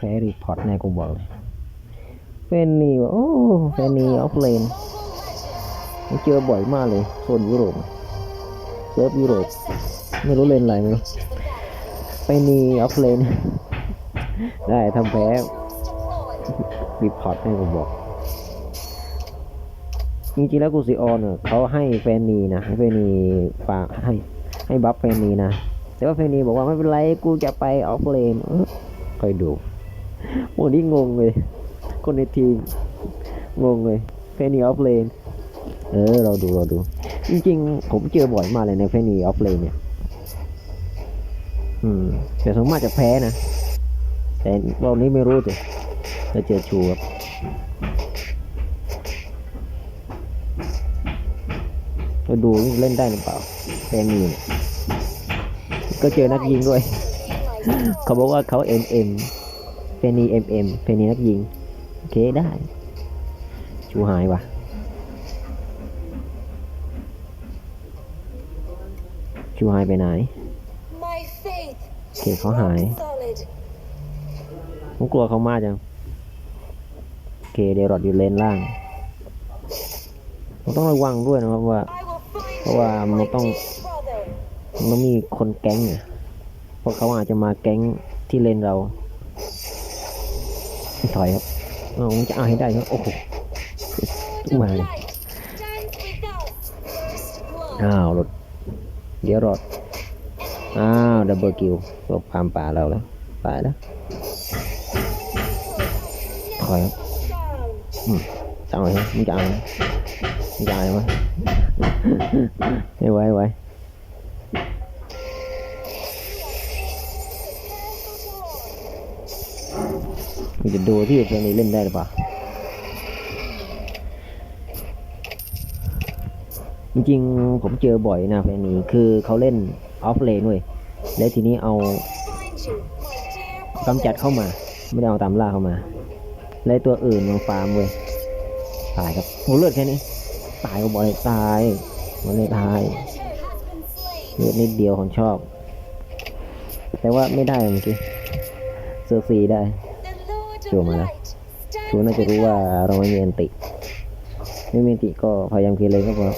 แพ้รีพอร์ตแน่กูบอกเลยเฟนนีวะโอ้เฟนนี่ออฟเลนเจอบ่อยมากเลยโซนยุโรปเซิร์ฟยุโรปไม่รู้เล่นอะไรไม่รู้เฟนนี่ออฟเลน ได้ทำแพ้รีพอร์ตแน่กูบอกจริงๆแล้วกูซิออนเนี่ยเขาให้แฟนนีนะให้แฟนนีฝากให้ให้บัฟแฟนนีนะแต่ว่าแฟนนีบอกว่าไม่เป็นไรกูจะไปออฟเลนเออคอยดู โอ้นี่งงเลย คนในทีม งงเลยแฟนนีออฟเลนเออ เราดูเราดู จริงๆ ผมเจอบ่อยมากเลยในแฟนนีออฟเลนเนี่ย อืมแต่สมมติจะแพ้นะ แต่รอบนี้ไม่รู้จ้ะจะเจอชูครับมาดูเล่นได้หรือเปล่าแฟนีเนี่ยก็เจอนักยิงด้วย เขาบอกว่าเขาเอ็มเอ็ม เฟนีเอ็มเอ็มเฟนีนักยิง โอเคได้ ชูหายว่ะชูหายไปไหน My faith โอเคเขาหาย solid. ผมกลัวเขามากจัง โอเคเดรอดอยู่เลนล่างผมต้องระวังด้วยนะครับว่า I will find เพราะว่ามัน my ต้อง dear brother. มันต้องมีคนแก๊งอะเพราะเขาอาจจะมาแก๊งที่เลนเรา ถอยครับเอาจะเอาให้ได้ครับโอ้โหมาเลยอ้าวรถเดี๋ยวรถอ้าวดับเบิลคิวตบความป่าเราแล้วตาแล้วถอยครับ Down. จะเอาไหมมึงจะเอาไหมจะเอาไหมไม่ไหวไหว มึงจะดูที่เพลงนี้เล่นได้หรือเปล่าจริงๆผมเจอบ่อยนะเพลงนี้คือเขาเล่นออฟเลนเว้ยแล้วทีนี้เอากำจัดเข้ามา ไม่ได้เอาตามล่าเข้ามาแล้วตัวอื่นมาฟาร์มเว้ยตายครับโหเลือดแค่นี้ ตายก็บอยตายมันเลยตายเลือดนิดเดียวของชอบ แต่ว่าไม่ได้เมื่อกี้เซอร์ซีได้ The Lord Chưa of mà Light ชูน่าจะรู้ว่าเราไม่มีอันติ ไม่มีอันติก็พยายามเคลียร์เลยก็พอ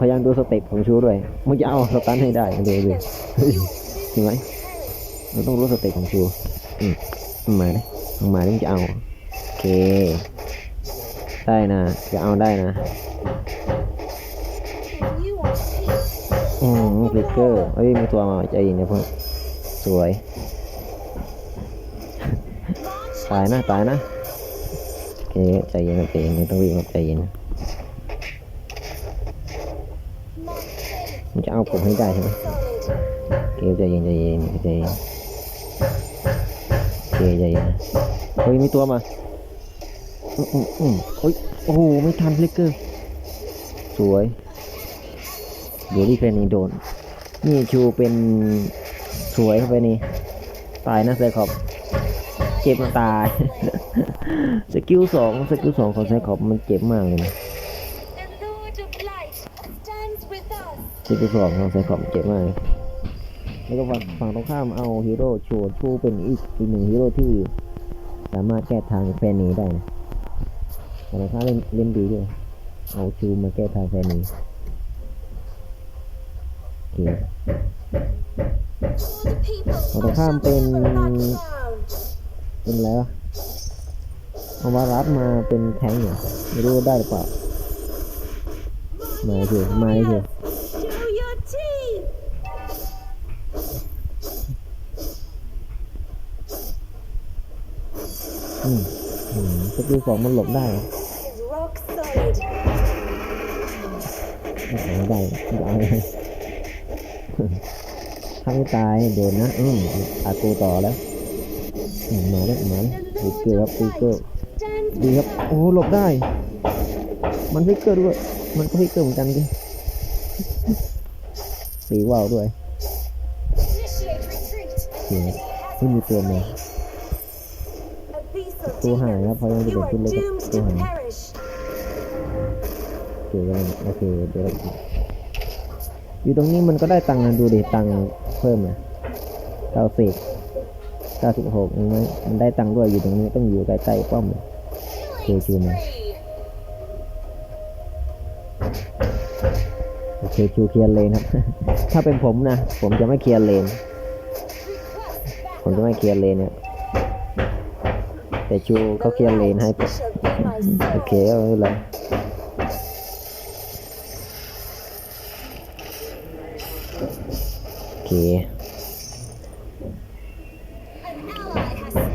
พยายามดูสเต็ปของชูด้วยมึงจะเอาสตันให้ได้ดูดูเฮ้ยจริงไหมเราต้องรู้สเต็ปของชูอืมมาเลยมาเลยมึงจะเอาโอเค ได้นะจะเอาได้นะอืมฟลิกเกอร์เอ้ยมีตัวมาใจเย็นนะเพื่อนสวย ตายนะตายนะโอเคใจเย็นใจเย็นต้องรีบครับใจเย็นมันจะเอาผมให้ได้ใช่ไหม solid. โอเคใจเย็นใจเย็นใจเย็นโอเคใจเย็นเฮ้ยมีตัวมาอืมอืมอืมเฮ้ยโอ้โหไม่ทันฟลิกเกอร์สวยเดี๋ยวที่แฟนนี่โดน นี่ชูเป็นสวยเข้าไปนี่ ตายนะไซคอบ เจ็บตาย สกิลสองสกิลสองของไซคอบมันเจ็บมากเลยนะสกิลสองของไซคอบเจ็บมากเลยแล้วก็ฝั่งฝั่งตรงข้ามเอาฮีโร่โชว์ชูเป็นอีกอีกหนึ่งฮีโร่ที่ สามารถแก้ทางแฟนนี้ได้นะฝั่งตรงข้ามเล่นเล่นดีด้วยเอาชูมาแก้ทางแฟนนี้โอเค For the people Ủa, who còn không shall tên- suffer not crowned. เป็นแล้วะเอามารับมาเป็นแทงเหรอไม่รู้ได้หรือเปล่ามาเถอะมาเถอะ Show your teeth. อืมอืมสกิลสองมันหลบได้เหรอไม่เอาไม่ได้ไม่เอาเลยถ้าไม่ตายโดนนะ อืมอากูต่อแล้ว มมาแล้วมาแล้ว The ฟิกเกอร์ Lord ครับ of ฟิกเกอร์ Light stands ดีครับโอ้หลบได้ มันฟิกเกอร์ด้วย มันก็ฟิกเกอร์เหมือนกันดิตีว่าวด้วย initiate retreat. โอเคไม่มีตัวมา Abyssal ตัวหายครับ demons, เพราะยังจะ you เป็น are ชุดเล็กครับ doomed ตัว to หาย perish. โอเคกำลังโอเคเดี๋ยวเราอยู่ตรงนี้มันก็ได้ตังค์นะดูดิตังค์เพิ่มนะเก้าสิบ 96ยังไงมันได้ตังค์ด้วยอยู่ตรงนี้ต้องอยู่ใกล้ๆป้อม Killing Thank you, man. spree. โอเคชูเคลียร์เลนครับ ถ้าเป็นผมนะ ผมจะไม่เคลียร์เลน ผมจะไม่เคลียร์เลนเนี่ยแต่ชูเขาเคลียร์เลนให้ผม shall be my โอเคก็ไม่เป็นไรโอเค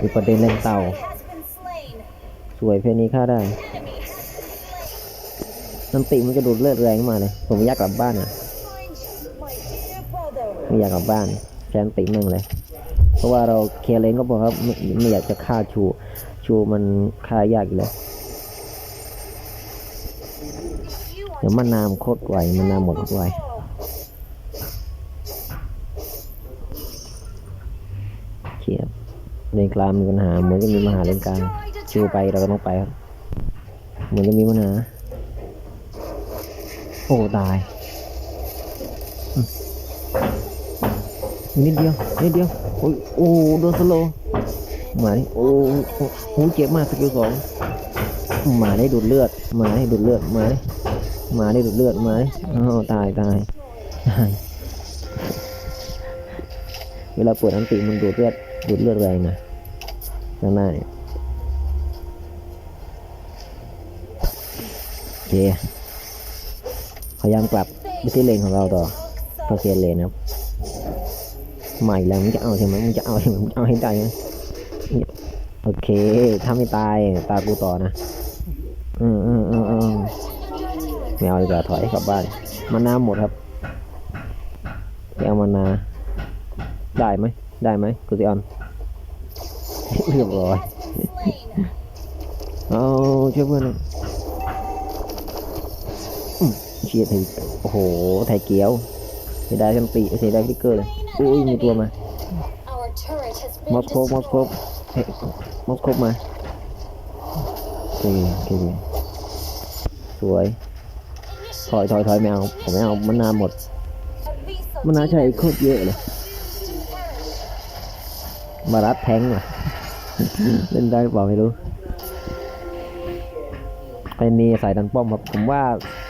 มีประเด็นเล่นเต่า สวยเพลงนี้ฆ่าได้น้ำติมันจะดูดเลือดแรงมาเลยผมอยากกลับบ้านอะไม่อยากกลับบ้านแชมป์ติมั่งเลย เพราะว่าเราเคลียร์เลนก็พอครับไม่ไม่อยากจะฆ่าชู ชูมันฆ่ายากอยู่แล้วเดี๋ยวมันนามโคตรไวมันนามหมดโคตรไวเขียบ เลนกลางมีปัญหา เหมือนจะมีปัญหาเลนกลางชูไปเราก็ต้องไปครับเหมือนจะมีปัญหาโอ้ตายนิดเดียวนิดเดียวโอ้ยโอ้โดนสโลหมาดิโอ้โหเจ็บมากสกิลสองหมาได้ดูดเลือดหมาได้ดูดเลือดหมาได้หมาได้ดูดเลือดหมาได้อ้าวตายตายตายเวลาปวดอันติมันดูดเลือด ดูดเลือดแรงนะข้างหน้าเนี่ยโอเคพยายามกลับไปที่เลนของเราต่อพอเคลียร์เลนครับใหม่แล้วมึงจะเอาใช่ไหมมึงจะเอาใช่ไหมมึงเอาให้ได้ไหมโอเคถ้าไม่ตายตากูต่อนะอืมอืมอืมอืมไม่เอาดีกว่าถอยกลับบ้านมานาหมดครับไปเอามานาได้ไหม ได้ไหมกุซิออน เรียบร้อย has been slain. เอาช่วยเพื่อนหน่อยอืมเชียร์ไทยโอ้โหไทยเกียวเสียดายกันปีเสียดายฟิกเกอร์เลยอุ้ยมีตัวมา Our turret has ม been อสโคมอสโค destroyed. เฮ้ยมอสโคมาโอเคโอเคสวยถอยถอยถอยไม่เอาผมไม่เอามันนานหมด A lethal มันน่าใช้ demon โคตรเยอะเลย perish. มารัดแทงว่ะ เล่นได้หรือเปล่าไม่รู้เป็นนีสายดันป้อมครับ ผมว่า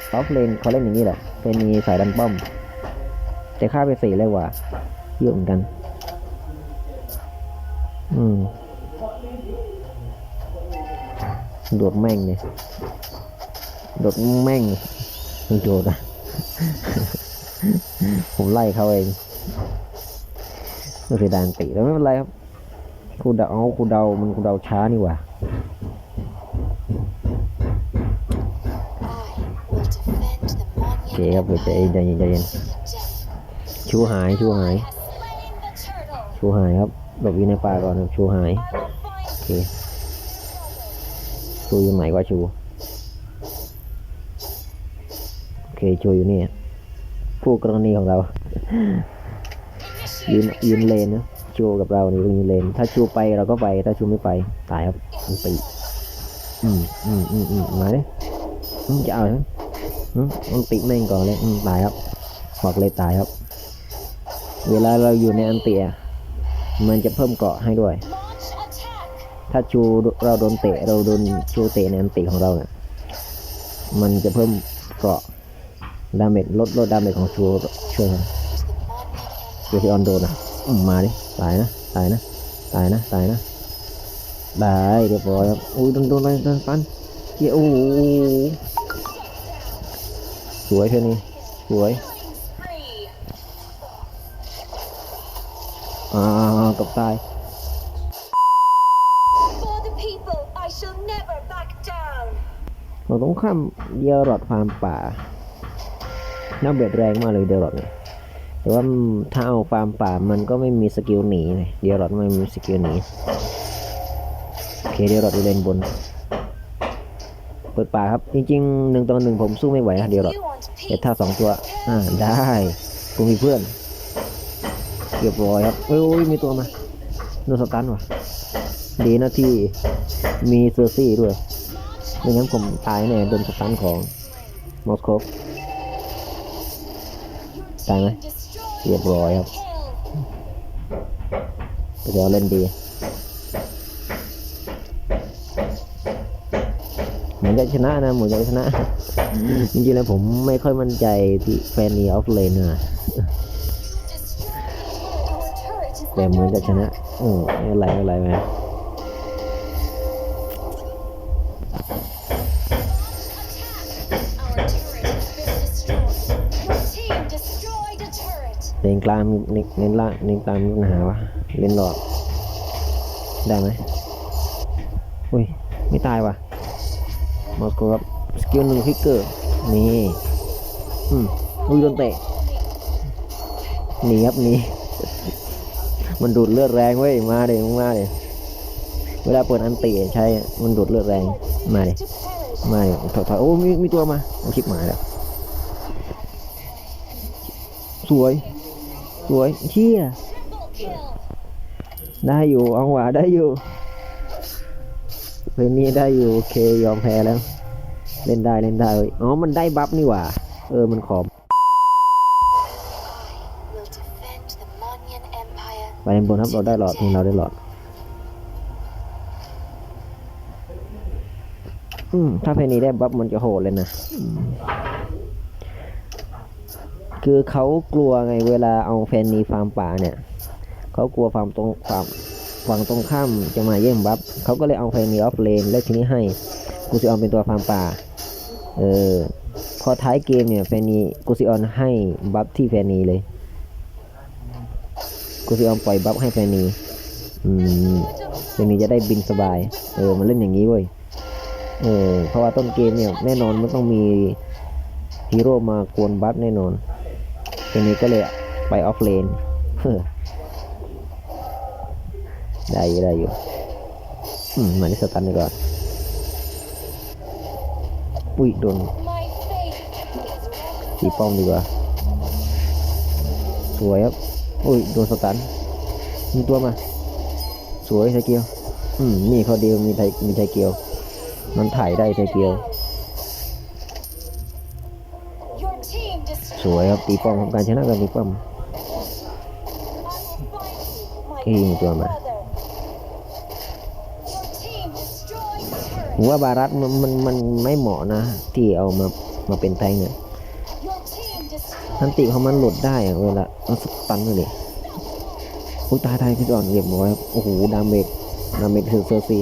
ซอฟเลนเขาเล่นอย่างนี้แหละเป็นนีสายดันป้อม แต่ค่าไปสี่เลยว่ะเยอะเหมือนกัน อืมโดดแม่งเนี่ยโดดแม่งโดดอะ ผมไล่เขาเองก็คือดานติแล้วไม่เป็นไรครับ ครูเดาเอาครูเดา มันครูเดาช้านี่หว่าโอเคครับเดี๋ยวใจเย็นใจเย็นใจเย็น to the death. ชูหายชูหาย ชูหายครับหลบอยู่ในป่าก่อนครับชูหายโอเคชูอยู่ไหนวะชูโอเคชูอยู่นี่ผู้กรณีของเรายืนยืนเลนนะ ชูกับเรานี่ยืนเลน ถ้าชูไปเราก็ไป ถ้าชูไม่ไป ตายครับมันตีอืมอืมอืมอืมมาดิอืมจะเอาไหมอืมมันติแม่งก่อนเลยตายครับบอกเลยตายครับ เวลาเราอยู่ในอันเตียมันจะเพิ่มเกราะให้ด้วย ถ้าชูเราโดนเตะเราโดนชูเตะในอันติของเราเนี่ยมันจะเพิ่มเกราะดาเมจลดลดดาเมจของชูช่วยครับ To the monument เดี๋ยวที่ออนโดนอะ มมาดิตายนะตายนะตายนะตายนะได้เรียบร้อยครับอุ้ยโดนโดนอะไรโดนฟันเกี่ยโอ้โหสวยเพื่อนนี่สวย spree. อ่ากับตาย For the people, I shall never back down. เราต้องข้ามเดียรอดฟาร์มป่าน่าเบียดแรงมากเลยเดียรอดเนี่ย แต่ว่าถ้าเอาฟาร์มป่ามันก็ไม่มีสกิลหนีเลยเดียรอดไม่มีสกิลหนีโอเคเดียรอดอยู่เลนบน เปิดป่าครับ จริงๆหนึ่งต่อหนึ่งผมสู้ไม่ไหวนะเดียรอด You want แต่ถ้าสองตัว อ่าได้ผมมีเพื่อนเรียบร้อยครับเอ้ยโอ้ยมีตัวมาโนสตันว่ะดีนะที่มีเซอร์ซี่ด้วยไม่งั้นผมตายแน่โดนสตันของมอสโคฟตายไหม เรียบร้อยครับเดี๋ยวเล่นดีเหมือนจะชนะนะเหมือนจะชนะ จริงๆแล้วผมไม่ค่อยมั่นใจที่แฟนนีออฟเลนเนะแต่เหมือนจะชนะอืมอะไรอะไรไหม นกลางเน้นล่างเน้นกลางมีปัญหาวะเล่นหลอด ได้ไหมอุ้ย ไม่ตายวะมากรับสกิลหนึ่งฟิกเกอร์ นี่อืมอุ้ยโดนเตะหนีครับหนีมันดูดเลือดแรงเว้ย มาเลยมึงมาเลยเวลาเปิดอันติใช้ มันดูดเลือดแรง มาเลยมาเลยถอยถอยโอ้มีมีตัวมาเอาชิบหมายแล้ว สวย สวยเชี่ยได้อยู่เอาหวาได้อยู่เพลงนี้ได้อยู่โอเคยอมแพ้แล้ว เล่นได้เล่นได้เว้อ๋อมันได้บัฟนี่หว่า เออมันขอบ I will defend the Manyan Empire. ไปบนครับเราได้หลอดทีมเราได้หลอดอืมถ้าเพลงนี้ได้บัฟมันจะโหดเลยนะ คือเขากลัวไงเวลาเอาเพนนีฟาร์มป่าเนี่ยเขากลัวฟาร์มตรงฟาร์มฝั่งตรงข้ามจะมาแย่งบัฟเขาก็เลยเอาเพนนีออฟเลนแล้วทีนี้ให้กูซิออนเป็นตัวฟาร์มป่าเออพอท้ายเกมเนี่ยเพนนีกูซิออนให้บัฟที่เพนนีเลยกูซิออนปล่อยบัฟให้เพนนีอืมเพนนีจะได้บินสบาย เออมันเล่นอย่างนี้เว้ยเออเพราะว่าต้นเกมเนี่ยแน่นอนมันต้องมีฮีโร่มากวนบัฟแน่นอน เพนนีก็เลยไปออฟเลนได้อยู่ได้อยู่อืมมาที่สตันดีกว่อนอุ้ยโดน My faith is ตีป้อมดีกว่า สวยครับ อุ้ยโดนสตันมีตัวมา สวยไทเกียว อืมนี่เขาเดียวมีไทมีไทเกียว มันถ่ายได้ไทเกียว สวยครับตีป้อมครับการชนะการตีป้อม I will find you, my ที่ยิงตัวมาผมว่าบารัสมันมันมันไม่เหมาะนะ ที่เอามามาเป็นแทงเนี่ยทันติเขามันหลุดได้เวลาเอาสตันเลยอุ้ยตายตายพี่ดอนเรียบร้อยครับโอ้โหดาเมจดาเมจเซอร์ซี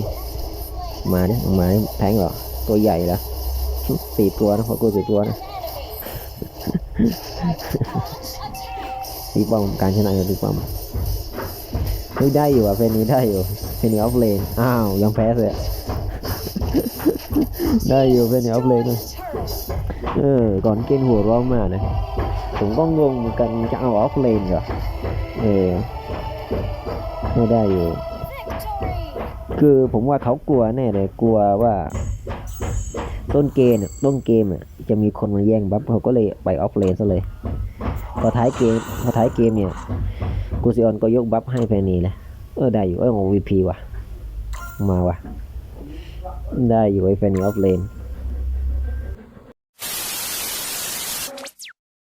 มาเนี่ยมาแทงเหรอตัวใหญ่ล้วสี่ตัวนะพอกูสี่ตัวนะ ตีป้อมการชนะกับตีป้อมเฮ้ยได้อยู่อะเพลงนี้ได้อยู่เพลงนี้ออฟเลนอ้าวยังแพ้เลยได้อยู่เพลงนี้ออฟเลนเลย Turret. เออก่อนเกณฑ์หัวร้องมากนะผมก็งงเหมือนกันจะเอาออฟเลนเหรอเออไม่ได้อยู่ คือผมว่าเขากลัวแน่เลยกลัวว่า ต้นเกมอะต้นเกมอะ จะมีคนมาแย่งบัฟเขาก็เลยไปออฟเลนซะเลยพอท้ายเกมพอท้ายเกมเนี่ยกูซิออนก็ยกบัฟให้แฟนนีเละเออได้อยู่เออของวีพีว่ะมาว่ะได้อยู่ไอ้แฟนนีออฟเลน